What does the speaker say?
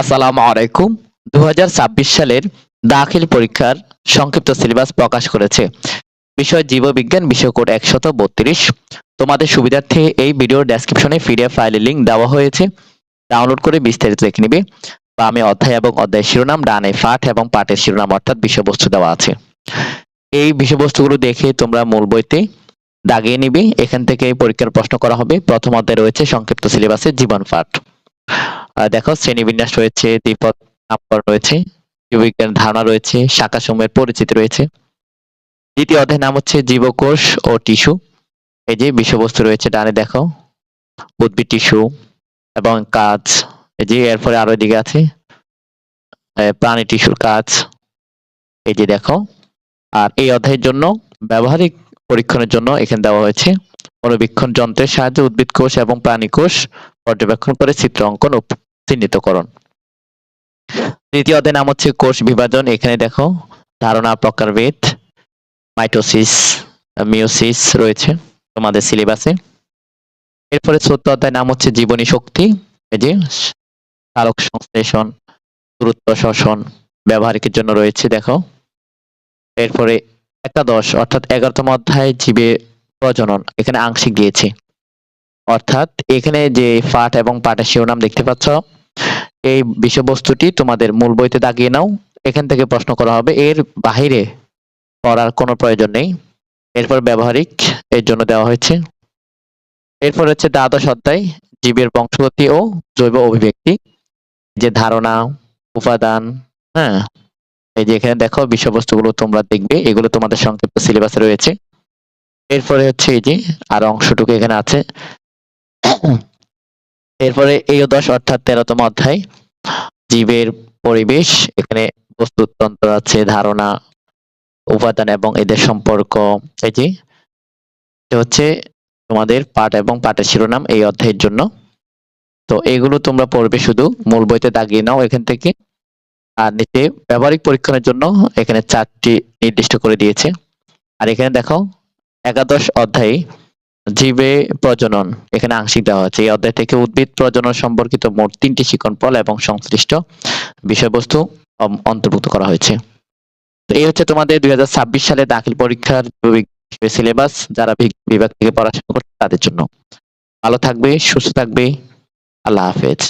আসসালামু আলাইকুম। দু হাজার ছাব্বিশ সালের দাখিল পরীক্ষার সংক্ষিপ্ত সিলেবাস প্রকাশ করেছে। বিষয় জীববিজ্ঞান বিষয় কোড একশত বত্রিশ। তোমাদের সুবিধার্থে এই ভিডিওর ডেসক্রিপশনে পিডিএফ ফাইলের লিংক দেওয়া হয়েছে। ডাউনলোড করে বিস্তারিত দেখে নিবে। বা আমি অধ্যায় এবং অধ্যায় শিরোনাম, ডানে পাঠ এবং পাঠের শিরোনাম অর্থাৎ বিষয়বস্তু দেওয়া আছে। এই বিষয়বস্তুগুলো দেখে তোমরা মূল বইতে দাগিয়ে নিবে। এখান থেকে পরীক্ষার প্রশ্ন করা হবে। প্রথম অধ্যায় রয়েছে সংক্ষিপ্ত সিলেবাসের জীবন পাঠ। দেখো, শ্রেণীবিন্যাস রয়েছে দ্বিপদ নামকরণ রয়েছে, জীববিজ্ঞান ধারণা রয়েছে শাখা সমূহের পরিচিতি রয়েছে। দ্বিতীয় অধ্যায়ের নাম হচ্ছে জীবকোষ ও টিস্যু। এই যে বিষয়বস্তু রয়েছে, ডানে দেখো, উদ্ভিদ, টিস্যু এবং কাজ। এই যে এরপরে আরও দিকে আছে প্রাণী, টিস্যুর কাজ। এই যে দেখো, আর এই অধ্যায়ের জন্য, ব্যবহারিক পরীক্ষণের জন্য এখানে দেওয়া হয়েছে, অনুবীক্ষণ যন্ত্রের সাহায্যে উদ্ভিদ কোষ এবং প্রাণী কোষ পর্যবেক্ষণ করে চিত্র অঙ্কন ও চিহ্নিতকরণ। তৃতীয় অধ্যায় নাম হচ্ছে কোষ বিভাজন। এখানে দেখো ধারণা প্রকারভেদ, মাইটোসিস মিওসিস রয়েছে তোমাদের সিলেবাসে। এরপরে চতুর্থ অধ্যায় নাম হচ্ছে জীবনী শক্তি। এই যে সালোক সংশ্লেষণ, গুরুত্ব শোষণ ব্যবহারিকের জন্য রয়েছে, দেখো। এরপরে একাদশ, অর্থাৎ এগারোতম অধ্যায়, জীবে প্রজনন। এখানে আংশিক দিয়েছে। অর্থাৎ এখানে যে পাঠ এবং পাঠের শিরোনাম দেখতে পাচ্ছ এই বিষয়বস্তুটি তোমাদের মূল বইতে দাগিয়ে নাও। এখান থেকে প্রশ্ন করা হবে, এর বাহিরে পড়ার কোনো প্রয়োজন নেই। এরপর ব্যবহারিক এর জন্য দেওয়া হয়েছে। এরপর হচ্ছে দ্বাদশ অধ্যায়, জীবের বংশগতি ও জৈব অভিব্যক্তি। যে ধারণা, উপাদান হ্যাঁ এই যে এখানে দেখো বিষয়বস্তুগুলো তোমরা দেখবে, এগুলো তোমাদের সংক্ষিপ্ত সিলেবাসে রয়েছে। এরপরে হচ্ছে এই যে আর অংশটুকু এখানে আছে। এরপরে এই দশ অর্থাৎ তেরোতম অধ্যায়, জীবের পরিবেশ। এখানে বস্তুতন্ত্র আছে, ধারণা, উপাদান এবং এদের সম্পর্ক। এই যে হচ্ছে তোমাদের পাঠ এবং পাঠের শিরোনাম এই অধ্যায়ের জন্য। তো এগুলো তোমরা পড়বে শুধু, মূল বইতে দাগিয়ে নাও এখান থেকে। আর নিচে ব্যবহারিক পরীক্ষণের জন্য এখানে চারটি নির্দিষ্ট করে দিয়েছে। আর এখানে দেখো, একাদশ অধ্যায়ে জীবে প্রজনন, এখানে আংশিক দেওয়া হয়েছে। এই অধ্যায় থেকে উদ্ভিদ প্রজনন সম্পর্কিত মোট তিনটি শিকন পল এবং সংশ্লিষ্ট বিষয়বস্তু অন্তর্ভুক্ত করা হয়েছে। তো এই হচ্ছে তোমাদের দুই হাজার ছাব্বিশ সালে দাখিল পরীক্ষার সিলেবাস, যারা বিভাগ থেকে পড়াশোনা করছে তাদের জন্য। ভালো থাকবে, সুস্থ থাকবে। আল্লাহ হাফেজ।